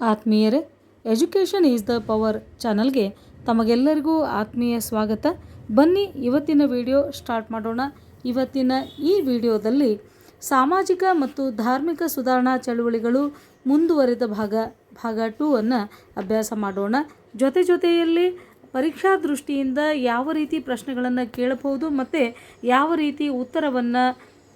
ಆತ್ಮೀಯರೇ, education is the power ಚಾನಲ್ಗೆ ತಮಗೆಲ್ಲರಿಗೂ ಆತ್ಮೀಯ ಸ್ವಾಗತ. ಬನ್ನಿ, ಇವತ್ತಿನ ವಿಡಿಯೋ ಸ್ಟಾರ್ಟ್ ಮಾಡೋಣ. ಇವತ್ತಿನ ಈ ವಿಡಿಯೋದಲ್ಲಿ ಸಾಮಾಜಿಕ ಮತ್ತು ಧಾರ್ಮಿಕ ಸುಧಾರಣಾ ಚಳುವಳಿಗಳು ಮುಂದುವರೆದ ಭಾಗ ಭಾಗ ಟೂ ಅನ್ನು ಅಭ್ಯಾಸ ಮಾಡೋಣ. ಜೊತೆ ಜೊತೆಯಲ್ಲಿ ಪರೀಕ್ಷಾ ದೃಷ್ಟಿಯಿಂದ ಯಾವ ರೀತಿ ಪ್ರಶ್ನೆಗಳನ್ನು ಕೇಳಬಹುದು ಮತ್ತು ಯಾವ ರೀತಿ ಉತ್ತರವನ್ನು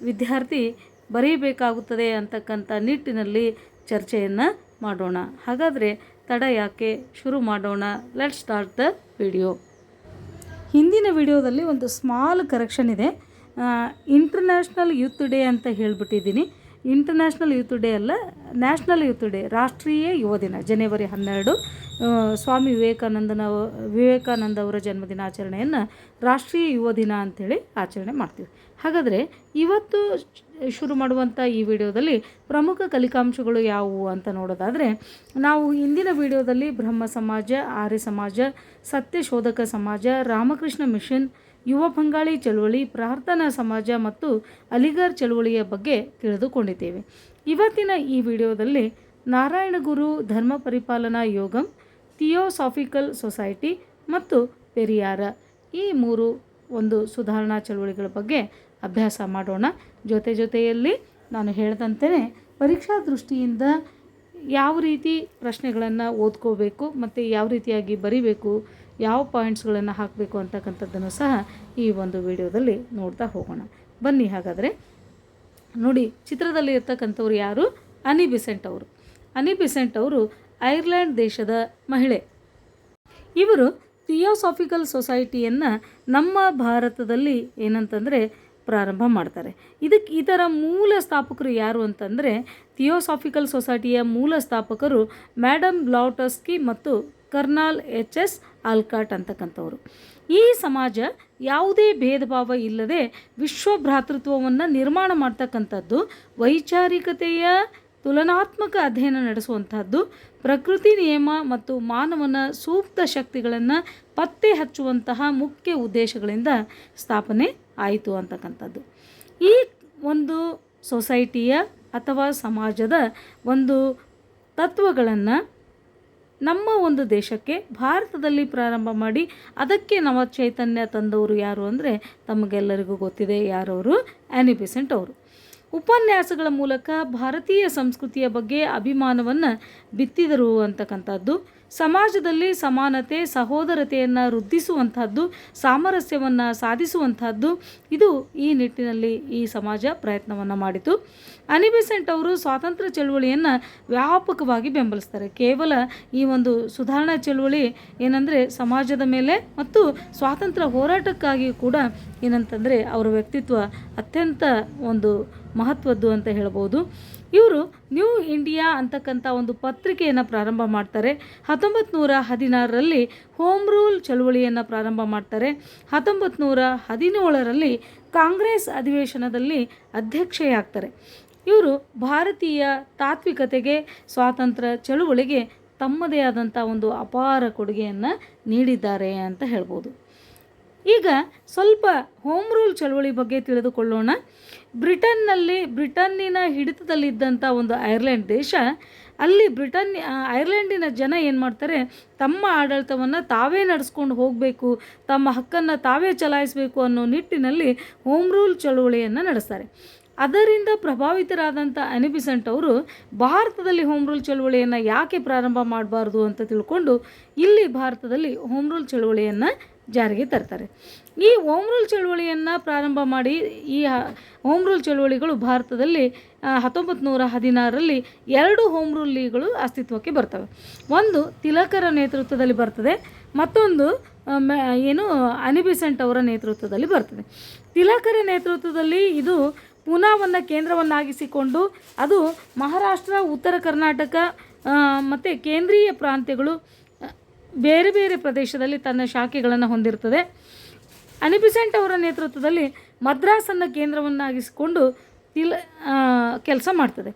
ವಿದ್ಯಾರ್ಥಿ ಬರೀಬೇಕಾಗುತ್ತದೆ ಅಂತಕ್ಕಂಥ ನಿಟ್ಟಿನಲ್ಲಿ ಚರ್ಚೆಯನ್ನು ಮಾಡೋಣ. ಹಾಗಾದರೆ ತಡ ಯಾಕೆ? ಶುರು ಮಾಡೋಣ. ಲೆಟ್ ಸ್ಟಾರ್ಟ್ ದ ವಿಡಿಯೋ ಹಿಂದಿನ ವಿಡಿಯೋದಲ್ಲಿ ಒಂದು ಸ್ಮಾಲ್ ಕರೆಕ್ಷನ್ ಇದೆ. ಇಂಟರ್ನ್ಯಾಷನಲ್ ಯೂತ್ ಡೇ ಅಂತ ಹೇಳಿಬಿಟ್ಟಿದ್ದೀನಿ. ಇಂಟರ್ನ್ಯಾಷನಲ್ ಯೂತ್ ಡೇ ಅಲ್ಲ ನ್ಯಾಷನಲ್ ಯೂತ್ ಡೇ ರಾಷ್ಟ್ರೀಯ ಯುವ ದಿನ, ಜನವರಿ ಹನ್ನೆರಡು. ಸ್ವಾಮಿ ವಿವೇಕಾನಂದನ, ವಿವೇಕಾನಂದ ಅವರ ಜನ್ಮದಿನಾಚರಣೆಯನ್ನು ರಾಷ್ಟ್ರೀಯ ಯುವ ದಿನ ಅಂಥೇಳಿ ಆಚರಣೆ ಮಾಡ್ತೀವಿ. ಹಾಗಾದರೆ ಇವತ್ತು ಶುರು ಮಾಡುವಂಥ ಈ ವಿಡಿಯೋದಲ್ಲಿ ಪ್ರಮುಖ ಕಲಿಕಾಂಶಗಳು ಯಾವುವು ಅಂತ ನೋಡೋದಾದರೆ, ನಾವು ಇಂದಿನ ವಿಡಿಯೋದಲ್ಲಿ ಬ್ರಹ್ಮ ಸಮಾಜ, ಆರ್ಯ ಸಮಾಜ, ಸತ್ಯ ಶೋಧಕ ಸಮಾಜ, ರಾಮಕೃಷ್ಣ ಮಿಷನ್, ಯುವ ಬಂಗಾಳಿ ಚಳುವಳಿ, ಪ್ರಾರ್ಥನಾ ಸಮಾಜ ಮತ್ತು ಅಲಿಗರ್ ಚಳುವಳಿಯ ಬಗ್ಗೆ ತಿಳಿದುಕೊಂಡಿದ್ದೇವೆ. ಇವತ್ತಿನ ಈ ವಿಡಿಯೋದಲ್ಲಿ ನಾರಾಯಣಗುರು ಧರ್ಮ ಪರಿಪಾಲನಾ ಯೋಗಂ, ಥಿಯೋಸಾಫಿಕಲ್ ಸೊಸೈಟಿ ಮತ್ತು ಪೆರಿಯಾರ ಈ ಮೂರು ಒಂದು ಸುಧಾರಣಾ ಚಳುವಳಿಗಳ ಬಗ್ಗೆ ಅಭ್ಯಾಸ ಮಾಡೋಣ. ಜೊತೆ ಜೊತೆಯಲ್ಲಿ ನಾನು ಹೇಳ್ದಂತೆಯೇ ಪರೀಕ್ಷಾ ದೃಷ್ಟಿಯಿಂದ ಯಾವ ರೀತಿ ಪ್ರಶ್ನೆಗಳನ್ನು ಓದ್ಕೋಬೇಕು, ಮತ್ತು ಯಾವ ರೀತಿಯಾಗಿ ಬರಿಬೇಕು, ಯಾವ ಪಾಯಿಂಟ್ಸ್ಗಳನ್ನು ಹಾಕಬೇಕು ಅಂತಕ್ಕಂಥದ್ದನ್ನು ಸಹ ಈ ಒಂದು ವಿಡಿಯೋದಲ್ಲಿ ನೋಡ್ತಾ ಹೋಗೋಣ. ಬನ್ನಿ ಹಾಗಾದರೆ. ನೋಡಿ, ಚಿತ್ರದಲ್ಲಿ ಇರ್ತಕ್ಕಂಥವ್ರು ಯಾರು? ಅನಿ ಬಿಸೆಂಟ್ ಅವರು. ಅನಿ ಬಿಸೆಂಟ್ ಅವರು ಐರ್ಲೆಂಡ್ ದೇಶದ ಮಹಿಳೆ. ಇವರು ಥಿಯೋಸಾಫಿಕಲ್ ಸೊಸೈಟಿಯನ್ನು ನಮ್ಮ ಭಾರತದಲ್ಲಿ ಏನಂತಂದರೆ ಪ್ರಾರಂಭ ಮಾಡ್ತಾರೆ. ಇದಕ್ಕೆ ಇದರ ಮೂಲ ಸ್ಥಾಪಕರು ಯಾರು ಅಂತಂದರೆ ಥಿಯೋಸಾಫಿಕಲ್ ಸೊಸೈಟಿಯ ಮೂಲ ಸ್ಥಾಪಕರು ಮ್ಯಾಡಮ್ ಬ್ಲೌಟಸ್ಕಿ ಮತ್ತು ಕರ್ನಾಲ್ ಎಚ್ ಎಸ್ ಆಲ್ಕಾಟ್ ಅಂತಕ್ಕಂಥವ್ರು. ಈ ಸಮಾಜ ಯಾವುದೇ ಭೇದ ಭಾವ ಇಲ್ಲದೆ ವಿಶ್ವ ಭ್ರಾತೃತ್ವವನ್ನು ನಿರ್ಮಾಣ ಮಾಡ್ತಕ್ಕಂಥದ್ದು, ವೈಚಾರಿಕತೆಯ ತುಲನಾತ್ಮಕ ಅಧ್ಯಯನ ನಡೆಸುವಂಥದ್ದು, ಪ್ರಕೃತಿ ನಿಯಮ ಮತ್ತು ಮಾನವನ ಸೂಕ್ತ ಶಕ್ತಿಗಳನ್ನು ಪತ್ತೆ ಹಚ್ಚುವಂತಹ ಮುಖ್ಯ ಉದ್ದೇಶಗಳಿಂದ ಸ್ಥಾಪನೆ ಆಯಿತು ಅಂತಕ್ಕಂಥದ್ದು. ಈ ಒಂದು ಸೊಸೈಟಿಯ ಅಥವಾ ಸಮಾಜದ ಒಂದು ತತ್ವಗಳನ್ನು ನಮ್ಮ ಒಂದು ದೇಶಕ್ಕೆ ಭಾರತದಲ್ಲಿ ಪ್ರಾರಂಭ ಮಾಡಿ ಅದಕ್ಕೆ ನವ ಚೈತನ್ಯ ತಂದವರು ಯಾರು ಅಂದರೆ ತಮಗೆಲ್ಲರಿಗೂ ಗೊತ್ತಿದೆ ಯಾರವರು? ಆ್ಯನಿ ಬಿಸೆಂಟ್ ಅವರು. ಉಪನ್ಯಾಸಗಳ ಮೂಲಕ ಭಾರತೀಯ ಸಂಸ್ಕೃತಿಯ ಬಗ್ಗೆ ಅಭಿಮಾನವನ್ನು ಬಿತ್ತಿದರು ಅಂತಕ್ಕಂಥದ್ದು. ಸಮಾಜದಲ್ಲಿ ಸಮಾನತೆ, ಸಹೋದರತೆಯನ್ನು ವೃದ್ಧಿಸುವಂಥದ್ದು ಸಾಮರಸ್ಯವನ್ನು ಸಾಧಿಸುವಂಥದ್ದು ಇದು ಈ ನಿಟ್ಟಿನಲ್ಲಿ ಈ ಸಮಾಜ ಪ್ರಯತ್ನವನ್ನು ಮಾಡಿತು. ಅನಿಬೆಸೆಂಟ್ ಅವರು ಸ್ವಾತಂತ್ರ್ಯ ಚಳುವಳಿಯನ್ನು ವ್ಯಾಪಕವಾಗಿ ಬೆಂಬಲಿಸ್ತಾರೆ. ಕೇವಲ ಈ ಒಂದು ಸುಧಾರಣಾ ಚಳುವಳಿ ಏನಂದರೆ ಸಮಾಜದ ಮೇಲೆ ಮತ್ತು ಸ್ವಾತಂತ್ರ್ಯ ಹೋರಾಟಕ್ಕಾಗಿ ಕೂಡ ಏನಂತಂದರೆ ಅವರ ವ್ಯಕ್ತಿತ್ವ ಅತ್ಯಂತ ಒಂದು ಮಹತ್ವದ್ದು ಅಂತ ಹೇಳ್ಬೋದು. ಇವರು ನ್ಯೂ ಇಂಡಿಯಾ ಅಂತಕ್ಕಂಥ ಒಂದು ಪತ್ರಿಕೆಯನ್ನು ಪ್ರಾರಂಭ ಮಾಡ್ತಾರೆ. ಹತ್ತೊಂಬತ್ತು ನೂರ ಹದಿನಾರರಲ್ಲಿ ಹೋಮ್ ರೂಲ್ ಚಳುವಳಿಯನ್ನು ಪ್ರಾರಂಭ ಮಾಡ್ತಾರೆ. ಹತ್ತೊಂಬತ್ತು ನೂರ ಹದಿನೇಳರಲ್ಲಿ ಕಾಂಗ್ರೆಸ್ ಅಧಿವೇಶನದಲ್ಲಿ ಅಧ್ಯಕ್ಷೆಯಾಗ್ತಾರೆ. ಇವರು ಭಾರತೀಯ ತಾತ್ವಿಕತೆಗೆ, ಸ್ವಾತಂತ್ರ್ಯ ಚಳುವಳಿಗೆ ತಮ್ಮದೇ ಆದಂಥ ಒಂದು ಅಪಾರ ಕೊಡುಗೆಯನ್ನು ನೀಡಿದ್ದಾರೆ ಅಂತ ಹೇಳ್ಬೋದು. ಈಗ ಸ್ವಲ್ಪ ಹೋಮ್ ರೂಲ್ ಚಳವಳಿ ಬಗ್ಗೆ ತಿಳಿದುಕೊಳ್ಳೋಣ. ಬ್ರಿಟನ್ನಲ್ಲಿ ಬ್ರಿಟನ್ನಿನ ಹಿಡಿತದಲ್ಲಿದ್ದಂಥ ಒಂದು ಐರ್ಲೆಂಡ್ ದೇಶ, ಅಲ್ಲಿ ಬ್ರಿಟನ್ ಐರ್ಲೆಂಡಿನ ಜನ ಏನು ಮಾಡ್ತಾರೆ, ತಮ್ಮ ಆಡಳಿತವನ್ನು ತಾವೇ ನಡೆಸ್ಕೊಂಡು ಹೋಗಬೇಕು, ತಮ್ಮ ಹಕ್ಕನ್ನು ತಾವೇ ಚಲಾಯಿಸಬೇಕು ಅನ್ನೋ ನಿಟ್ಟಿನಲ್ಲಿ ಹೋಮ್ ರೂಲ್ ಚಳುವಳಿಯನ್ನು ನಡೆಸ್ತಾರೆ. ಅದರಿಂದ ಪ್ರಭಾವಿತರಾದಂಥ ಅನಿಬಿಸೆಂಟ್ ಅವರು ಭಾರತದಲ್ಲಿ ಹೋಮ್ ರೂಲ್ ಚಳುವಳಿಯನ್ನು ಯಾಕೆ ಪ್ರಾರಂಭ ಮಾಡಬಾರ್ದು ಅಂತ ತಿಳ್ಕೊಂಡು ಇಲ್ಲಿ ಭಾರತದಲ್ಲಿ ಹೋಮ್ ರೂಲ್ ಚಳುವಳಿಯನ್ನು ಜಾರಿಗೆ ತರ್ತಾರೆ. ಈ ಹೋಮ್ ರೂಲ್ ಚಳುವಳಿಯನ್ನು ಪ್ರಾರಂಭ ಮಾಡಿ ಈ ಹೋಮ್ ರೂಲ್ ಚಳುವಳಿಗಳು ಭಾರತದಲ್ಲಿ ಹತ್ತೊಂಬತ್ತು ನೂರ ಹದಿನಾರರಲ್ಲಿ ಎರಡು ಹೋಮ್ ರೂಲ್ ಲೀಗ್ಗಳು ಅಸ್ತಿತ್ವಕ್ಕೆ ಬರ್ತವೆ. ಒಂದು ತಿಲಕರ ನೇತೃತ್ವದಲ್ಲಿ ಬರ್ತದೆ, ಮತ್ತೊಂದು ಏನು, ಅನಿಬಿಸೆಂಟ್ ಅವರ ನೇತೃತ್ವದಲ್ಲಿ ಬರ್ತದೆ. ತಿಲಕರ ನೇತೃತ್ವದಲ್ಲಿ ಇದು ಪೂನಾವನ್ನು ಕೇಂದ್ರವನ್ನಾಗಿಸಿಕೊಂಡು, ಅದು ಮಹಾರಾಷ್ಟ್ರ, ಉತ್ತರ ಕರ್ನಾಟಕ ಮತ್ತು ಕೇಂದ್ರೀಯ ಪ್ರಾಂತ್ಯಗಳು ಬೇರೆ ಬೇರೆ ಪ್ರದೇಶದಲ್ಲಿ ತನ್ನ ಶಾಖೆಗಳನ್ನು ಹೊಂದಿರ್ತದೆ. ಅನಿಬಿಸೆಂಟ್ ಅವರ ನೇತೃತ್ವದಲ್ಲಿ ಮದ್ರಾಸನ್ನು ಕೇಂದ್ರವನ್ನಾಗಿಸಿಕೊಂಡು ತಿಲ ಕೆಲಸ ಮಾಡ್ತದೆ.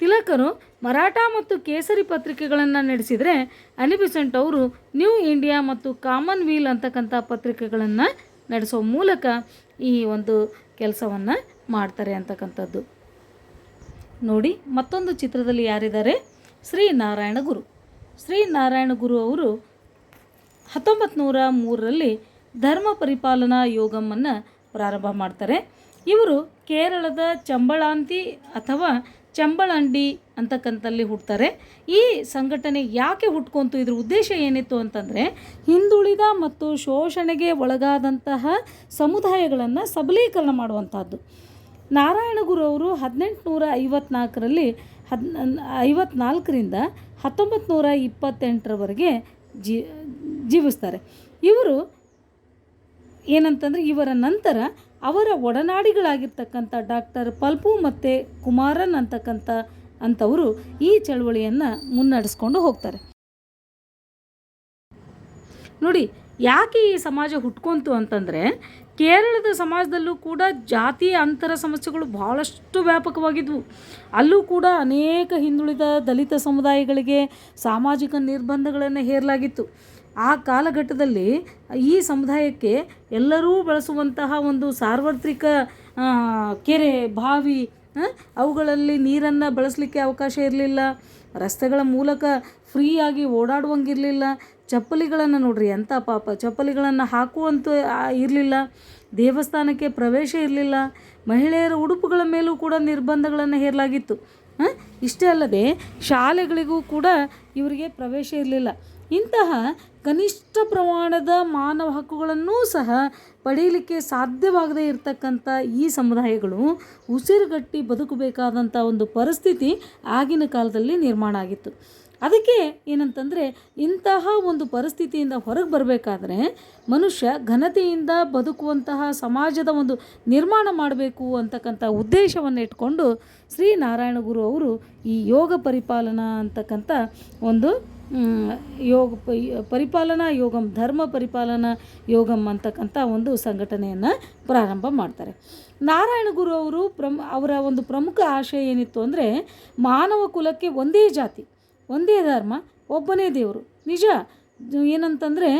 ತಿಲಕರು ಮರಾಠ ಮತ್ತು ಕೇಸರಿ ಪತ್ರಿಕೆಗಳನ್ನು ನಡೆಸಿದರೆ ಅನಿಬಿಸೆಂಟ್ ಅವರು ನ್ಯೂ ಇಂಡಿಯಾ ಮತ್ತು ಕಾಮನ್ ವೀಲ್ ಅಂತಕ್ಕಂಥ ಪತ್ರಿಕೆಗಳನ್ನು ನಡೆಸೋ ಮೂಲಕ ಈ ಒಂದು ಕೆಲಸವನ್ನು ಮಾಡ್ತಾರೆ ಅಂತಕ್ಕಂಥದ್ದು. ನೋಡಿ, ಮತ್ತೊಂದು ಚಿತ್ರದಲ್ಲಿ ಯಾರಿದ್ದಾರೆ? ಶ್ರೀ ನಾರಾಯಣ ಗುರು. ಶ್ರೀ ನಾರಾಯಣ ಗುರು ಅವರು ಹತ್ತೊಂಬತ್ತು ನೂರ ಮೂರರಲ್ಲಿ ಧರ್ಮ ಪರಿಪಾಲನಾ ಯೋಗಮನ್ನು ಪ್ರಾರಂಭ ಮಾಡ್ತಾರೆ. ಇವರು ಕೇರಳದ ಚಂಬಳಾಂತಿ ಅಥವಾ ಚಂಬಳಂಡಿ ಅಂತಕ್ಕಂಥಲ್ಲಿ ಹುಡ್ತಾರೆ ಈ ಸಂಘಟನೆ ಯಾಕೆ ಹುಟ್ಕೊಂತು? ಇದ್ರ ಉದ್ದೇಶ ಏನಿತ್ತು ಅಂತಂದರೆ, ಹಿಂದುಳಿದ ಮತ್ತು ಶೋಷಣೆಗೆ ಒಳಗಾದಂತಹ ಸಮುದಾಯಗಳನ್ನು ಸಬಲೀಕರಣ ಮಾಡುವಂಥದ್ದು ನಾರಾಯಣಗುರು ಅವರು ಹದಿನೆಂಟುನೂರ ಐವತ್ನಾಲ್ಕರಲ್ಲಿ ಹದ್, ಐವತ್ನಾಲ್ಕರಿಂದ ಹತ್ತೊಂಬತ್ತು ನೂರ ಇಪ್ಪತ್ತೆಂಟರವರೆಗೆ ಜೀ ಜೀವಿಸ್ತಾರೆ. ಇವರು ಏನಂತಂದರೆ ಇವರ ನಂತರ ಅವರ ಒಡನಾಡಿಗಳಾಗಿರ್ತಕ್ಕಂಥ ಡಾಕ್ಟರ್ ಪಲ್ಪು ಮತ್ತು ಕುಮಾರನ್ ಅಂತಕ್ಕಂಥ ಅಂಥವರು ಈ ಚಳವಳಿಯನ್ನು ಮುನ್ನಡೆಸ್ಕೊಂಡು ಹೋಗ್ತಾರೆ. ನೋಡಿ, ಯಾಕೆ ಈ ಸಮಾಜ ಹುಟ್ಕೊಂತು ಅಂತಂದರೆ ಕೇರಳದ ಸಮಾಜದಲ್ಲೂ ಕೂಡ ಜಾತಿ ಅಂತರ ಸಮಸ್ಯೆಗಳು ಬಹಳಷ್ಟು ವ್ಯಾಪಕವಾಗಿದ್ವು. ಅಲ್ಲೂ ಕೂಡ ಅನೇಕ ಹಿಂದುಳಿದ ದಲಿತ ಸಮುದಾಯಗಳಿಗೆ ಸಾಮಾಜಿಕ ನಿರ್ಬಂಧಗಳನ್ನು ಹೇರಲಾಗಿತ್ತು. ಆ ಕಾಲಘಟ್ಟದಲ್ಲಿ ಈ ಸಮುದಾಯಕ್ಕೆ ಎಲ್ಲರೂ ಬಳಸುವಂತಹ ಒಂದು ಸಾರ್ವತ್ರಿಕ ಕೆರೆ, ಬಾವಿ ಅವುಗಳಲ್ಲಿ ನೀರನ್ನು ಬಳಸಲಿಕ್ಕೆ ಅವಕಾಶ ಇರಲಿಲ್ಲ. ರಸ್ತೆಗಳ ಮೂಲಕ ಫ್ರೀಯಾಗಿ ಓಡಾಡುವಂಗಿರಲಿಲ್ಲ. ಚಪ್ಪಲಿಗಳನ್ನು ನೋಡ್ರಿ ಎಂಥ ಪಾಪ. ಚಪ್ಪಲಿಗಳನ್ನು ಹಾಕುವಂತ ಇರಲಿಲ್ಲ. ದೇವಸ್ಥಾನಕ್ಕೆ ಪ್ರವೇಶ ಇರಲಿಲ್ಲ. ಮಹಿಳೆಯರ ಉಡುಪುಗಳ ಮೇಲೂ ಕೂಡ ನಿರ್ಬಂಧಗಳನ್ನು ಹೇರಲಾಗಿತ್ತು. ಇಷ್ಟೇ ಅಲ್ಲದೆ ಶಾಲೆಗಳಿಗೂ ಕೂಡ ಇವರಿಗೆ ಪ್ರವೇಶ ಇರಲಿಲ್ಲ. ಇಂತಹ ಕನಿಷ್ಠ ಪ್ರಮಾಣದ ಮಾನವ ಹಕ್ಕುಗಳನ್ನೂ ಸಹ ಪಡೆಯಲಿಕ್ಕೆ ಸಾಧ್ಯವಾಗದೇ ಇರತಕ್ಕಂಥ ಈ ಸಮುದಾಯಗಳು ಉಸಿರುಗಟ್ಟಿ ಬದುಕಬೇಕಾದಂಥ ಒಂದು ಪರಿಸ್ಥಿತಿ ಆಗಿನ ಕಾಲದಲ್ಲಿ ನಿರ್ಮಾಣ ಆಗಿತ್ತು. ಅದಕ್ಕೆ ಏನಂತಂದರೆ, ಇಂತಹ ಒಂದು ಪರಿಸ್ಥಿತಿಯಿಂದ ಹೊರಗೆ ಬರಬೇಕಾದ್ರೆ ಮನುಷ್ಯ ಘನತೆಯಿಂದ ಬದುಕುವಂತಹ ಸಮಾಜದ ಒಂದು ನಿರ್ಮಾಣ ಮಾಡಬೇಕು ಅಂತಕ್ಕಂಥ ಉದ್ದೇಶವನ್ನು ಇಟ್ಕೊಂಡು ಶ್ರೀ ನಾರಾಯಣ ಗುರು ಅವರು ಈ ಯೋಗ ಪರಿಪಾಲನಾ ಅಂತಕ್ಕಂಥ ಒಂದು ಯೋಗ ಪರಿಪಾಲನಾ ಯೋಗಂ, ಧರ್ಮ ಪರಿಪಾಲನಾ ಯೋಗಂ ಅಂತಕ್ಕಂಥ ಒಂದು ಸಂಘಟನೆಯನ್ನು ಪ್ರಾರಂಭ ಮಾಡ್ತಾರೆ. ನಾರಾಯಣ ಗುರು ಅವರು ಪ್ರಮ್, ಅವರ ಒಂದು ಪ್ರಮುಖ ಆಶಯ ಏನಿತ್ತು ಅಂದರೆ ಮಾನವ ಕುಲಕ್ಕೆ ಒಂದೇ ಜಾತಿ, ಒಂದೇ ಧರ್ಮ, ಒಬ್ಬನೇ ದೇವರು. ನಿಜ? ಏನಂತಂದರೆ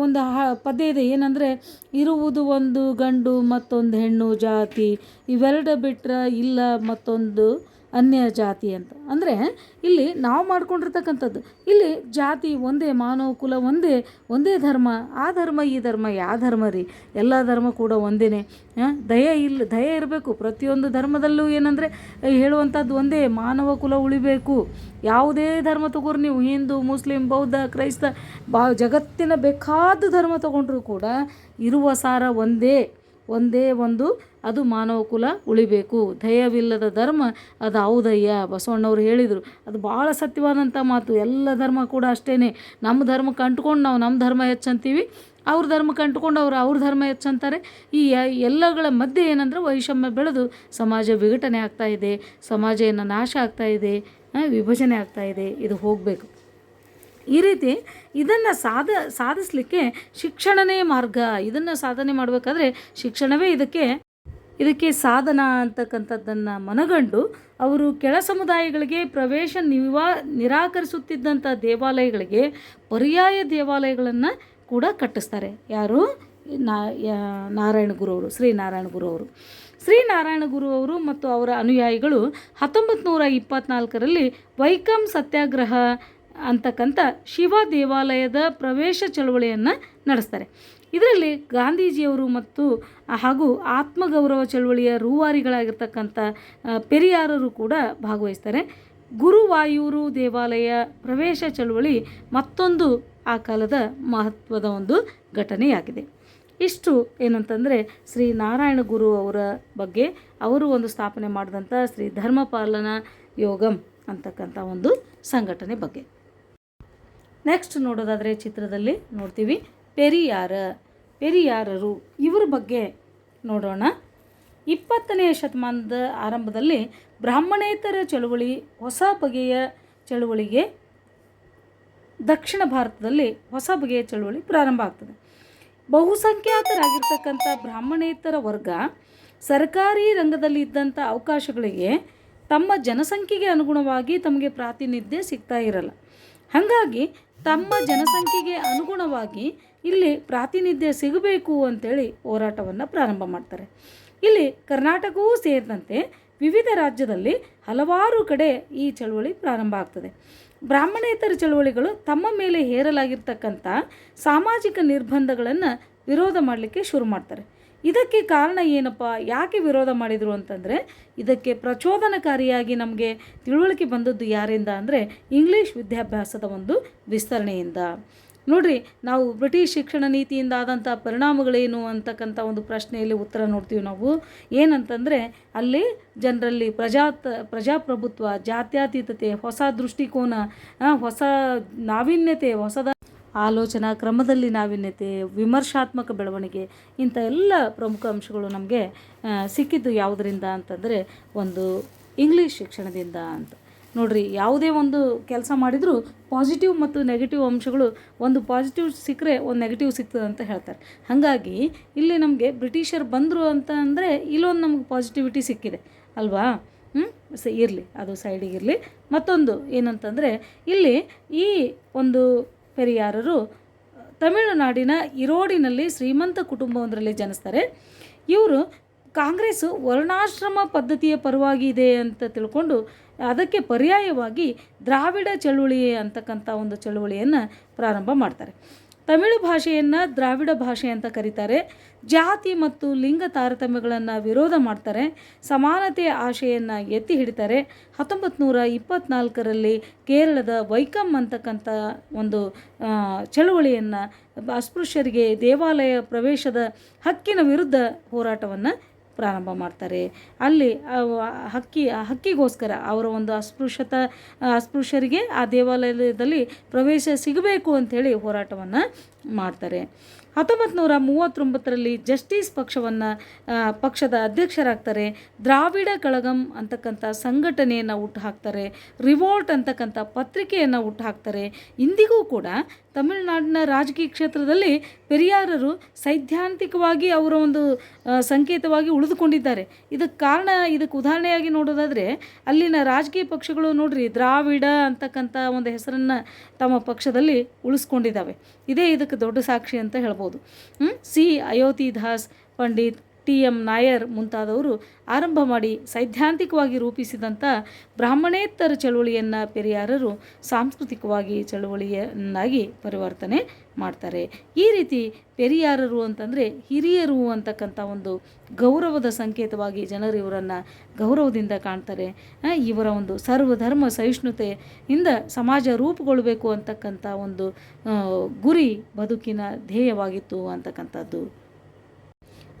ಒಂದು ಹ, ಪದ್ಯ ಇದೆ. ಏನಂದರೆ, ಇರುವುದು ಒಂದು ಗಂಡು ಮತ್ತೊಂದು ಹೆಣ್ಣು ಜಾತಿ, ಇವೆರಡು ಬಿಟ್ಟರೆ ಇಲ್ಲ ಮತ್ತೊಂದು ಅನ್ಯ ಜಾತಿ ಅಂತ. ಅಂದರೆ ಇಲ್ಲಿ ನಾವು ಮಾಡ್ಕೊಂಡಿರ್ತಕ್ಕಂಥದ್ದು, ಇಲ್ಲಿ ಜಾತಿ ಒಂದೇ, ಮಾನವ ಕುಲ ಒಂದೇ ಒಂದೇ ಧರ್ಮ. ಆ ಧರ್ಮ, ಈ ಧರ್ಮ ಯಾವ ಧರ್ಮ ರೀ? ಎಲ್ಲ ಧರ್ಮ ಕೂಡ ಒಂದೇ ದಯೆ ಇಲ್ಲ ದಯೆ ಇರಬೇಕು. ಪ್ರತಿಯೊಂದು ಧರ್ಮದಲ್ಲೂ ಏನಂದರೆ ಹೇಳುವಂಥದ್ದು ಒಂದೇ, ಮಾನವ ಕುಲ ಉಳಿಬೇಕು. ಯಾವುದೇ ಧರ್ಮ ತಗೋರಿ ನೀವು, ಹಿಂದೂ, ಮುಸ್ಲಿಂ, ಬೌದ್ಧ, ಕ್ರೈಸ್ತ, ಬಾ, ಜಗತ್ತಿನ ಬೇಕಾದ ಧರ್ಮ ತಗೊಂಡ್ರೂ ಕೂಡ ಇರುವ ಸಾರ ಒಂದೇ. ಒಂದೇ ಒಂದು ಅದು ಮಾನವ ಕುಲ ಉಳಿಬೇಕು. ದಯವಿಲ್ಲದ ಧರ್ಮ ಅದು ಹೌದಯ್ಯ ಬಸವಣ್ಣವ್ರು ಹೇಳಿದರು. ಅದು ಭಾಳ ಸತ್ಯವಾದಂಥ ಮಾತು. ಎಲ್ಲ ಧರ್ಮ ಕೂಡ ಅಷ್ಟೇ ನಮ್ಮ ಧರ್ಮಕ್ಕೆ ಅಂಟ್ಕೊಂಡು ನಾವು ನಮ್ಮ ಧರ್ಮ ಹೆಚ್ಚಂತೀವಿ. ಅವ್ರ ಧರ್ಮಕ್ಕೆ ಅಂಟ್ಕೊಂಡು ಅವರು ಅವ್ರ ಧರ್ಮ ಹೆಚ್ಚಂತಾರೆ. ಈ ಎಲ್ಲಗಳ ಮಧ್ಯೆ ಏನಂದ್ರೆ ವೈಷಮ್ಯ ಬೆಳೆದು ಸಮಾಜ ವಿಘಟನೆ ಆಗ್ತಾ ಇದೆ. ಸಮಾಜ ಏನು ನಾಶ ಆಗ್ತಾ ಇದೆ. ವಿಭಜನೆ ಆಗ್ತಾ ಇದೆ. ಇದು ಹೋಗಬೇಕು. ಈ ರೀತಿ ಇದನ್ನು ಸಾಧ ಸಾಧಿಸಲಿಕ್ಕೆ ಶಿಕ್ಷಣನೇ ಮಾರ್ಗ. ಇದನ್ನು ಸಾಧನೆ ಮಾಡಬೇಕಾದ್ರೆ ಶಿಕ್ಷಣವೇ ಇದಕ್ಕೆ ಇದಕ್ಕೆ ಸಾಧನ ಅಂತಕ್ಕಂಥದ್ದನ್ನು ಮನಗಂಡು ಅವರು ಕೆಳ ಸಮುದಾಯಗಳಿಗೆ ಪ್ರವೇಶ ನಿವಾ ನಿರಾಕರಿಸುತ್ತಿದ್ದಂಥ ದೇವಾಲಯಗಳಿಗೆ ಪರ್ಯಾಯ ದೇವಾಲಯಗಳನ್ನು ಕೂಡ ಕಟ್ಟಿಸ್ತಾರೆ. ಯಾರು? ನಾ ನಾರಾಯಣ ಗುರು ಅವರು, ಶ್ರೀ ನಾರಾಯಣ ಗುರು ಅವರು. ಶ್ರೀ ನಾರಾಯಣ ಗುರು ಅವರು ಮತ್ತು ಅವರ ಅನುಯಾಯಿಗಳು ಹತ್ತೊಂಬತ್ತು ನೂರ ಇಪ್ಪತ್ನಾಲ್ಕರಲ್ಲಿ ವೈಕಂ ಸತ್ಯಾಗ್ರಹ ಅಂತಕ್ಕಂಥ ಶಿವ ದೇವಾಲಯದ ಪ್ರವೇಶ ಚಳವಳಿಯನ್ನು ನಡೆಸ್ತಾರೆ. ಇದರಲ್ಲಿ ಗಾಂಧೀಜಿಯವರು ಮತ್ತು ಹಾಗೂ ಆತ್ಮಗೌರವ ಚಳವಳಿಯ ರೂವಾರಿಗಳಾಗಿರ್ತಕ್ಕಂಥ ಪೆರಿಯಾರರು ಕೂಡ ಭಾಗವಹಿಸ್ತಾರೆ. ಗುರುವಾಯೂರು ದೇವಾಲಯ ಪ್ರವೇಶ ಚಳವಳಿ ಮತ್ತೊಂದು ಆ ಕಾಲದ ಮಹತ್ವದ ಒಂದು ಘಟನೆಯಾಗಿದೆ. ಇಷ್ಟು ಏನಂತಂದರೆ, ಶ್ರೀ ನಾರಾಯಣ ಗುರು ಅವರ ಬಗ್ಗೆ. ಅವರು ಒಂದು ಸ್ಥಾಪನೆ ಮಾಡಿದಂಥ ಶ್ರೀ ಧರ್ಮಪಾಲನ ಯೋಗಂ ಅಂತಕ್ಕಂಥ ಒಂದು ಸಂಘಟನೆ ಬಗ್ಗೆ. ನೆಕ್ಸ್ಟ್ ನೋಡೋದಾದರೆ ಚಿತ್ರದಲ್ಲಿ ನೋಡ್ತೀವಿ. ಪೆರಿಯಾರ, ಪೆರಿಯಾರರು ಇವರ ಬಗ್ಗೆ ನೋಡೋಣ. ಇಪ್ಪತ್ತನೆಯ ಶತಮಾನದ ಆರಂಭದಲ್ಲಿ ಬ್ರಾಹ್ಮಣೇತರ ಚಳುವಳಿ, ಹೊಸ ಬಗೆಯ ಚಳುವಳಿಗೆ ದಕ್ಷಿಣ ಭಾರತದಲ್ಲಿ ಹೊಸ ಬಗೆಯ ಚಳುವಳಿ ಪ್ರಾರಂಭ ಆಗ್ತದೆ. ಬಹುಸಂಖ್ಯಾತರಾಗಿರ್ತಕ್ಕಂಥ ಬ್ರಾಹ್ಮಣೇತರ ವರ್ಗ ಸರ್ಕಾರಿ ರಂಗದಲ್ಲಿ ಇದ್ದಂಥ ಅವಕಾಶಗಳಿಗೆ ತಮ್ಮ ಜನಸಂಖ್ಯೆಗೆ ಅನುಗುಣವಾಗಿ ತಮಗೆ ಪ್ರಾತಿನಿಧ್ಯ ಸಿಗ್ತಾ ಇರಲ್ಲ. ಹಾಗಾಗಿ ತಮ್ಮ ಜನಸಂಖ್ಯೆಗೆ ಅನುಗುಣವಾಗಿ ಇಲ್ಲಿ ಪ್ರಾತಿನಿಧ್ಯ ಸಿಗಬೇಕು ಅಂತೇಳಿ ಹೋರಾಟವನ್ನು ಪ್ರಾರಂಭ ಮಾಡ್ತಾರೆ. ಇಲ್ಲಿ ಕರ್ನಾಟಕವೂ ಸೇರಿದಂತೆ ವಿವಿಧ ರಾಜ್ಯದಲ್ಲಿ ಹಲವಾರು ಕಡೆ ಈ ಚಳುವಳಿ ಪ್ರಾರಂಭ ಆಗ್ತದೆ. ಬ್ರಾಹ್ಮಣೇತರ ಚಳುವಳಿಗಳು ತಮ್ಮ ಮೇಲೆ ಹೇರಲಾಗಿರ್ತಕ್ಕಂಥ ಸಾಮಾಜಿಕ ನಿರ್ಬಂಧಗಳನ್ನು ವಿರೋಧ ಮಾಡಲಿಕ್ಕೆ ಶುರು ಮಾಡ್ತಾರೆ. ಇದಕ್ಕೆ ಕಾರಣ ಏನಪ್ಪ? ಯಾಕೆ ವಿರೋಧ ಮಾಡಿದರು ಅಂತಂದರೆ, ಇದಕ್ಕೆ ಪ್ರಚೋದನಕಾರಿಯಾಗಿ ನಮಗೆ ತಿಳುವಳಿಕೆ ಬಂದದ್ದು ಯಾರಿಂದ ಅಂದರೆ ಇಂಗ್ಲೀಷ್ ವಿದ್ಯಾಭ್ಯಾಸದ ಒಂದು ವಿಸ್ತರಣೆಯಿಂದ. ನೋಡ್ರಿ, ನಾವು ಬ್ರಿಟಿಷ್ ಶಿಕ್ಷಣ ನೀತಿಯಿಂದ ಆದಂಥ ಪರಿಣಾಮಗಳೇನು ಅಂತಕ್ಕಂಥ ಒಂದು ಪ್ರಶ್ನೆಯಲ್ಲಿ ಉತ್ತರ ನೋಡ್ತೀವಿ ನಾವು. ಏನಂತಂದರೆ, ಅಲ್ಲಿ ಜನರಲ್ಲಿ ಪ್ರಜಾತ, ಪ್ರಜಾಪ್ರಭುತ್ವ, ಜಾತ್ಯತೀತತೆ, ಹೊಸ ದೃಷ್ಟಿಕೋನ ಹೊಸ ನಾವೀನ್ಯತೆ, ಹೊಸದ ಆಲೋಚನಾ ಕ್ರಮದಲ್ಲಿ ನಾವೀನ್ಯತೆ, ವಿಮರ್ಶಾತ್ಮಕ ಬೆಳವಣಿಗೆ ಇಂಥ ಎಲ್ಲ ಪ್ರಮುಖ ಅಂಶಗಳು ನಮಗೆ ಸಿಕ್ಕಿದ್ದು ಯಾವುದರಿಂದ ಅಂತಂದರೆ, ಒಂದು ಇಂಗ್ಲೀಷ್ ಶಿಕ್ಷಣದಿಂದ ಅಂತ. ನೋಡ್ರಿ, ಯಾವುದೇ ಒಂದು ಕೆಲಸ ಮಾಡಿದರೂ ಪಾಸಿಟಿವ್ ಮತ್ತು ನೆಗೆಟಿವ್ ಅಂಶಗಳು, ಒಂದು ಪಾಸಿಟಿವ್ ಸಿಕ್ಕರೆ ಒಂದು ನೆಗೆಟಿವ್ ಸಿಗ್ತದೆ ಅಂತ ಹೇಳ್ತಾರೆ. ಹಾಗಾಗಿ, ಇಲ್ಲಿ ನಮಗೆ ಬ್ರಿಟಿಷರು ಬಂದರು ಅಂತ ಅಂದರೆ ಇಲ್ಲೊಂದು ನಮ್ಗೆ ಪಾಸಿಟಿವಿಟಿ ಸಿಕ್ಕಿದೆ, ಅಲ್ವಾ? ಸ, ಇರಲಿ, ಅದು ಸೈಡಿಗಿರಲಿ ಮತ್ತೊಂದು ಏನಂತಂದರೆ, ಇಲ್ಲಿ ಈ ಒಂದು ಪೆರಿಯಾರರು, ತಮಿಳುನಾಡಿನ ಇರೋಡಿನಲ್ಲಿ ಶ್ರೀಮಂತ ಕುಟುಂಬವೊಂದರಲ್ಲಿ ಜನಿಸ್ತಾರೆ. ಇವರು ಕಾಂಗ್ರೆಸ್ಸು ವರ್ಣಾಶ್ರಮ ಪದ್ಧತಿಯ ಪರವಾಗಿ ಇದೆ ಅಂತ ತಿಳ್ಕೊಂಡು ಅದಕ್ಕೆ ಪರ್ಯಾಯವಾಗಿ ದ್ರಾವಿಡ ಚಳುವಳಿ ಅಂತಕ್ಕಂಥ ಒಂದು ಚಳುವಳಿಯನ್ನು ಪ್ರಾರಂಭ ಮಾಡ್ತಾರೆ. ತಮಿಳು ಭಾಷೆಯನ್ನು ದ್ರಾವಿಡ ಭಾಷೆ ಅಂತ ಕರೀತಾರೆ. ಜಾತಿ ಮತ್ತು ಲಿಂಗ ತಾರತಮ್ಯಗಳನ್ನು ವಿರೋಧ ಮಾಡ್ತಾರೆ. ಸಮಾನತೆಯ ಆಶೆಯನ್ನು ಎತ್ತಿ ಹಿಡಿತಾರೆ. ಹತ್ತೊಂಬತ್ತು ನೂರ ಇಪ್ಪತ್ತ್ನಾಲ್ಕರಲ್ಲಿ ಕೇರಳದ ವೈಕಮ್ ಅಂತಕ್ಕಂಥ ಒಂದು ಚಳುವಳಿಯನ್ನು ಅಸ್ಪೃಶ್ಯರಿಗೆ ದೇವಾಲಯ ಪ್ರವೇಶದ ಹಕ್ಕಿನ ವಿರುದ್ಧ ಹೋರಾಟವನ್ನು ಪ್ರಾರಂಭ ಮಾಡ್ತಾರೆ. ಅಲ್ಲಿ ಹಕ್ಕಿ, ಹಕ್ಕಿಗೋಸ್ಕರ ಅವರ ಒಂದು ಅಸ್ಪೃಶ್ಯತ, ಅಸ್ಪೃಶ್ಯರಿಗೆ ಆ ದೇವಾಲಯದಲ್ಲಿ ಪ್ರವೇಶ ಸಿಗಬೇಕು ಅಂಥೇಳಿ ಹೋರಾಟವನ್ನು ಮಾಡ್ತಾರೆ. ಹತ್ತೊಂಬತ್ತು ನೂರ ಮೂವತ್ತೊಂಬತ್ತರಲ್ಲಿ ಜಸ್ಟಿಸ್ ಪಕ್ಷವನ್ನು ಪಕ್ಷದ ಅಧ್ಯಕ್ಷರಾಗ್ತಾರೆ. ದ್ರಾವಿಡ ಕಳಗಂ ಅಂತಕ್ಕಂಥ ಸಂಘಟನೆಯನ್ನು ಹುಟ್ಟು ಹಾಕ್ತಾರೆ ರಿವೋಲ್ಟ್ ಅಂತಕ್ಕಂಥ ಪತ್ರಿಕೆಯನ್ನು ಹುಟ್ಟು ಹಾಕ್ತಾರೆ ಇಂದಿಗೂ ಕೂಡ ತಮಿಳುನಾಡಿನ ರಾಜಕೀಯ ಕ್ಷೇತ್ರದಲ್ಲಿ ಪೆರಿಯಾರರು ಸೈದ್ಧಾಂತಿಕವಾಗಿ ಅವರ ಒಂದು ಸಂಕೇತವಾಗಿ ಉಳಿದುಕೊಂಡಿದ್ದಾರೆ. ಇದಕ್ಕೆ ಕಾರಣ, ಇದಕ್ಕೆ ಉದಾಹರಣೆಯಾಗಿ ನೋಡೋದಾದರೆ, ಅಲ್ಲಿನ ರಾಜಕೀಯ ಪಕ್ಷಗಳು ನೋಡ್ರಿ, ದ್ರಾವಿಡ ಅಂತಕ್ಕಂಥ ಒಂದು ಹೆಸರನ್ನು ತಮ್ಮ ಪಕ್ಷದಲ್ಲಿ ಉಳಿಸ್ಕೊಂಡಿದ್ದಾವೆ. ಇದೇ ಇದಕ್ಕೆ ದೊಡ್ಡ ಸಾಕ್ಷಿ ಅಂತ ಹೇಳ್ಬೋದು. C. Ayothi Das Pandit T M Nair ಮುಂತಾದವರು ಆರಂಭ ಮಾಡಿ ಸೈದ್ಧಾಂತಿಕವಾಗಿ ರೂಪಿಸಿದಂಥ ಬ್ರಾಹ್ಮಣೇತರ ಚಳುವಳಿಯನ್ನು ಪೆರಿಯಾರರು ಸಾಂಸ್ಕೃತಿಕವಾಗಿ ಚಳುವಳಿಯನ್ನಾಗಿ ಪರಿವರ್ತನೆ ಮಾಡ್ತಾರೆ. ಈ ರೀತಿ ಪೆರಿಯಾರರು ಅಂತಂದರೆ ಹಿರಿಯರು ಅಂತಕ್ಕಂಥ ಒಂದು ಗೌರವದ ಸಂಕೇತವಾಗಿ ಜನರು ಇವರನ್ನು ಗೌರವದಿಂದ ಕಾಣ್ತಾರೆ. ಇವರ ಒಂದು ಸರ್ವಧರ್ಮ ಸಹಿಷ್ಣುತೆಯಿಂದ ಸಮಾಜ ರೂಪುಗೊಳ್ಳಬೇಕು ಅಂತಕ್ಕಂಥ ಒಂದು ಗುರಿ ಬದುಕಿನ ಧ್ಯೇಯವಾಗಿತ್ತು ಅಂತಕ್ಕಂಥದ್ದು.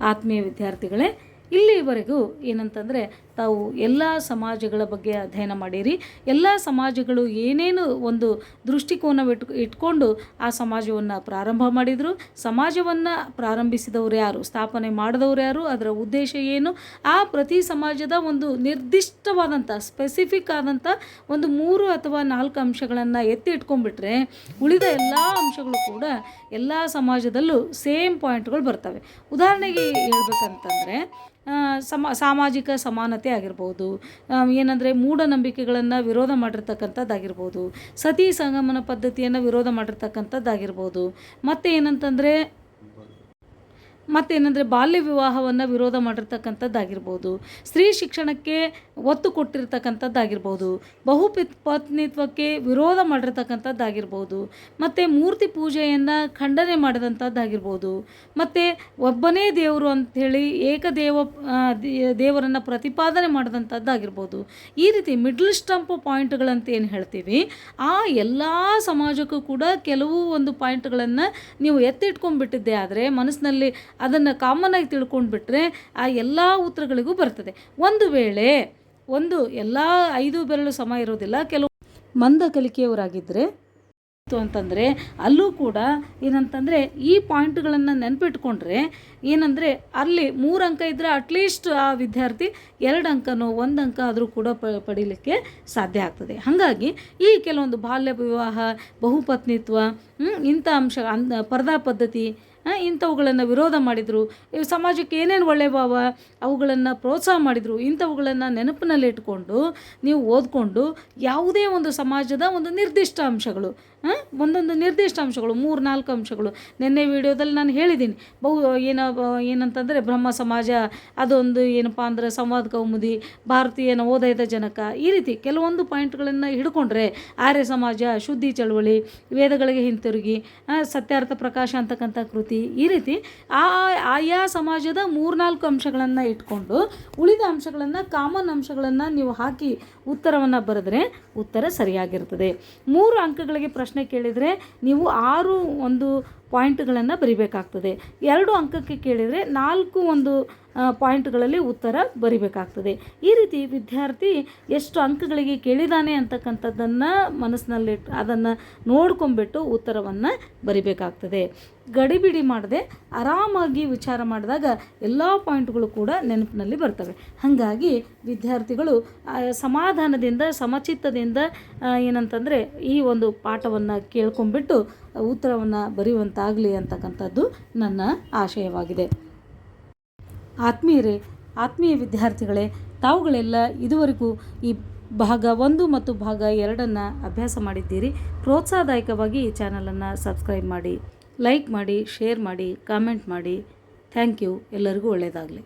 ಆತ್ಮೀಯ ವಿದ್ಯಾರ್ಥಿಗಳೇ ಇಲ್ಲಿವರೆಗೂ ಏನಂತಂದರೆ ತಾವು ಎಲ್ಲ ಸಮಾಜಗಳ ಬಗ್ಗೆ ಅಧ್ಯಯನ ಮಾಡಿರಿ. ಎಲ್ಲ ಸಮಾಜಗಳು ಏನೇನು ಒಂದು ದೃಷ್ಟಿಕೋನ ಇಟ್ಕೊಂಡು ಆ ಸಮಾಜವನ್ನು ಪ್ರಾರಂಭ ಮಾಡಿದರು. ಸಮಾಜವನ್ನು ಪ್ರಾರಂಭಿಸಿದವರು ಯಾರು? ಸ್ಥಾಪನೆ ಮಾಡಿದವರು ಯಾರು? ಅದರ ಉದ್ದೇಶ ಏನು? ಆ ಪ್ರತಿ ಸಮಾಜದ ಒಂದು ನಿರ್ದಿಷ್ಟವಾದಂಥ ಸ್ಪೆಸಿಫಿಕ್ ಆದಂಥ ಒಂದು ಮೂರು ಅಥವಾ ನಾಲ್ಕು ಅಂಶಗಳನ್ನು ಎತ್ತಿ ಇಟ್ಕೊಂಡ್ಬಿಟ್ರೆ, ಉಳಿದ ಎಲ್ಲ ಅಂಶಗಳು ಕೂಡ ಎಲ್ಲ ಸಮಾಜದಲ್ಲೂ ಸೇಮ್ ಪಾಯಿಂಟ್ಗಳು ಬರ್ತವೆ. ಉದಾಹರಣೆಗೆ ಹೇಳ್ಬೇಕಂತಂದರೆ ಸಮ, ಸಾಮಾಜಿಕ ಸಮಾನತೆ ಆಗಿರ್ಬೋದು. ಏನಂದರೆ ಮೂಢನಂಬಿಕೆಗಳನ್ನು ವಿರೋಧ ಮಾಡಿರ್ತಕ್ಕಂಥದ್ದಾಗಿರ್ಬೋದು. ಸತಿ ಸಂಗಮನ ಪದ್ಧತಿಯನ್ನು ವಿರೋಧ ಮಾಡಿರ್ತಕ್ಕಂಥದ್ದಾಗಿರ್ಬೋದು. ಮತ್ತು ಏನಂತಂದರೆ ಮತ್ತೇನೆಂದರೆ ಬಾಲ್ಯ ವಿವಾಹವನ್ನು ವಿರೋಧ ಮಾಡಿರ್ತಕ್ಕಂಥದ್ದಾಗಿರ್ಬೋದು. ಸ್ತ್ರೀ ಶಿಕ್ಷಣಕ್ಕೆ ಒತ್ತು ಕೊಟ್ಟಿರ್ತಕ್ಕಂಥದ್ದಾಗಿರ್ಬೋದು. ಬಹುಪಿತ್ ಪತ್ನಿತ್ವಕ್ಕೆ ವಿರೋಧ ಮಾಡಿರ್ತಕ್ಕಂಥದ್ದಾಗಿರ್ಬೋದು. ಮತ್ತು ಮೂರ್ತಿ ಪೂಜೆಯನ್ನು ಖಂಡನೆ ಮಾಡಿದಂಥದ್ದಾಗಿರ್ಬೋದು. ಮತ್ತು ಒಬ್ಬನೇ ದೇವರು ಅಂಥೇಳಿ ಏಕದೇವ ದೇವರನ್ನು ಪ್ರತಿಪಾದನೆ ಮಾಡಿದಂಥದ್ದಾಗಿರ್ಬೋದು. ಈ ರೀತಿ ಮಿಡ್ಲ್ ಸ್ಟಂಪ್ ಪಾಯಿಂಟ್ಗಳಂತ ಏನು ಹೇಳ್ತೀವಿ, ಆ ಎಲ್ಲ ಸಮಾಜಕ್ಕೂ ಕೂಡ ಕೆಲವು ಒಂದು ಪಾಯಿಂಟ್ಗಳನ್ನು ನೀವು ಎತ್ತಿಟ್ಕೊಂಡ್ಬಿಟ್ಟಿದ್ದೆ ಆದರೆ ಮನಸ್ಸಿನಲ್ಲಿ ಅದನ್ನು ಕಾಮನ್ ಆಗಿ ತಿಳ್ಕೊಂಡ್ಬಿಟ್ರೆ ಆ ಎಲ್ಲ ಉತ್ತರಗಳಿಗೂ ಬರ್ತದೆ. ಒಂದು ವೇಳೆ ಒಂದು ಎಲ್ಲ ಐದು ಬೆರಳು ಸಮ ಇರೋದಿಲ್ಲ, ಕೆಲವು ಮಂದ ಕಲಿಕೆಯವರಾಗಿದ್ದರೆ ಅಂತಂದರೆ ಅಲ್ಲೂ ಕೂಡ ಏನಂತಂದರೆ ಈ ಪಾಯಿಂಟ್ಗಳನ್ನು ನೆನಪಿಟ್ಕೊಂಡ್ರೆ ಏನಂದರೆ ಅಲ್ಲಿ ಮೂರು ಅಂಕ ಇದ್ದರೆ ಅಟ್ಲೀಸ್ಟ್ ಆ ವಿದ್ಯಾರ್ಥಿ ಎರಡು ಅಂಕನೋ ಒಂದು ಅಂಕ ಆದರೂ ಕೂಡ ಪ ಪಡೀಲಿಕ್ಕೆ ಸಾಧ್ಯ ಆಗ್ತದೆ. ಹಾಗಾಗಿ ಈ ಕೆಲವೊಂದು ಬಾಲ್ಯ ವಿವಾಹ, ಬಹುಪತ್ನಿತ್ವ ಇಂಥ ಅಂಶ ಅನ್ ಪರ್ದಾ ಪದ್ಧತಿ ಇಂಥವುಗಳನ್ನು ವಿರೋಧ ಮಾಡಿದರು. ಸಮಾಜಕ್ಕೆ ಏನೇನು ಒಳ್ಳೆಯವ ಅವುಗಳನ್ನು ಪ್ರೋತ್ಸಾಹ ಮಾಡಿದರು. ಇಂಥವುಗಳನ್ನು ನೆನಪಿನಲ್ಲಿ ಇಟ್ಕೊಂಡು ನೀವು ಓದ್ಕೊಂಡು ಯಾವುದೇ ಒಂದು ಸಮಾಜದ ಒಂದು ನಿರ್ದಿಷ್ಟ ಅಂಶಗಳು. ಒಂದೊಂದು ನಿರ್ದಿಷ್ಟ ಅಂಶಗಳು, ಮೂರು, ನಾಲ್ಕು ಅಂಶಗಳು. ನಿನ್ನೆ ವಿಡಿಯೋದಲ್ಲಿ ನಾನು ಹೇಳಿದ್ದೀನಿ ಬಹು, ಏನ, ಏನಂತಂದರೆ ಬ್ರಹ್ಮ ಸಮಾಜ, ಅದೊಂದು ಏನಪ್ಪ ಅಂದರೆ ಸಂವಾದ ಕೌಮುದಿ, ಭಾರತೀಯ ನವೋದಯದ ಜನಕ. ಈ ರೀತಿ ಕೆಲವೊಂದು ಪಾಯಿಂಟ್ಗಳನ್ನು ಹಿಡ್ಕೊಂಡ್ರೆ ಆರ್ಯ ಸಮಾಜ, ಶುದ್ಧಿ ಚಳವಳಿ, ವೇದಗಳಿಗೆ ಹಿಂತಿರುಗಿ ಸತ್ಯಾರ್ಥ ಪ್ರಕಾಶ ಅಂತಕ್ಕಂಥ ಕೃತಿ, ಈ ರೀತಿ ಆ, ಆಯಾ ಸಮಾಜದ ಮೂರ್ನಾಲ್ಕು ಅಂಶಗಳನ್ನು ಇಟ್ಕೊಂಡು ಉಳಿದ ಅಂಶಗಳನ್ನು, ಕಾಮನ್ ಅಂಶಗಳನ್ನು ನೀವು ಹಾಕಿ ಉತ್ತರವನ್ನು ಬರೆದ್ರೆ ಉತ್ತರ ಸರಿಯಾಗಿರ್ತದೆ. ಮೂರು ಅಂಕಗಳಿಗೆ ಪ್ರಶ್ನೆ ಕೇಳಿದರೆ ನೀವು ಆರು ಒಂದು ಪಾಯಿಂಟ್ಗಳನ್ನು ಬರಿಬೇಕಾಗ್ತದೆ. ಎರಡು ಅಂಕಕ್ಕೆ ಕೇಳಿದರೆ ನಾಲ್ಕು ಒಂದು ಪಾಯಿಂಟ್ಗಳಲ್ಲಿ ಉತ್ತರ ಬರಿಬೇಕಾಗ್ತದೆ. ಈ ರೀತಿ ವಿದ್ಯಾರ್ಥಿ ಎಷ್ಟು ಅಂಕಗಳಿಗೆ ಕೇಳಿದಾನೆ ಅಂತಕ್ಕಂಥದ್ದನ್ನು ಮನಸ್ಸಿನಲ್ಲಿಟ್ಟು ಅದನ್ನು ನೋಡ್ಕೊಂಬಿಟ್ಟು ಉತ್ತರವನ್ನು ಬರಿಬೇಕಾಗ್ತದೆ. ಗಡಿಬಿಡಿ ಮಾಡದೆ ಆರಾಮಾಗಿ ವಿಚಾರ ಮಾಡಿದಾಗ ಎಲ್ಲ ಪಾಯಿಂಟ್ಗಳು ಕೂಡ ನೆನಪಿನಲ್ಲಿ ಬರ್ತವೆ. ಹಾಗಾಗಿ ವಿದ್ಯಾರ್ಥಿಗಳು ಸಮಾಧಾನದಿಂದ, ಸಮಚಿತ್ತದಿಂದ ಏನಂತಂದರೆ ಈ ಒಂದು ಪಾಠವನ್ನು ಕೇಳ್ಕೊಂಬಿಟ್ಟು ಉತ್ತರವನ್ನು ಬರೆಯುವಂತಾಗಲಿ ಅಂತಕ್ಕಂಥದ್ದು ನನ್ನ ಆಶಯವಾಗಿದೆ. ಆತ್ಮೀಯರೇ, ಆತ್ಮೀಯ ವಿದ್ಯಾರ್ಥಿಗಳೇ, ತಾವುಗಳೆಲ್ಲ ಇದುವರೆಗೂ ಈ ಭಾಗ ಒಂದು ಮತ್ತು ಭಾಗ ಎರಡನ್ನು ಅಭ್ಯಾಸ ಮಾಡಿದ್ದೀರಿ. ಪ್ರೋತ್ಸಾಹದಾಯಕವಾಗಿ ಈ ಚಾನಲನ್ನು ಸಬ್ಸ್ಕ್ರೈಬ್ ಮಾಡಿ, ಲೈಕ್ ಮಾಡಿ, ಶೇರ್ ಮಾಡಿ, ಕಾಮೆಂಟ್ ಮಾಡಿ. Thank you. ಎಲ್ಲರಿಗೂ ಒಳ್ಳೆಯದಾಗಲಿ.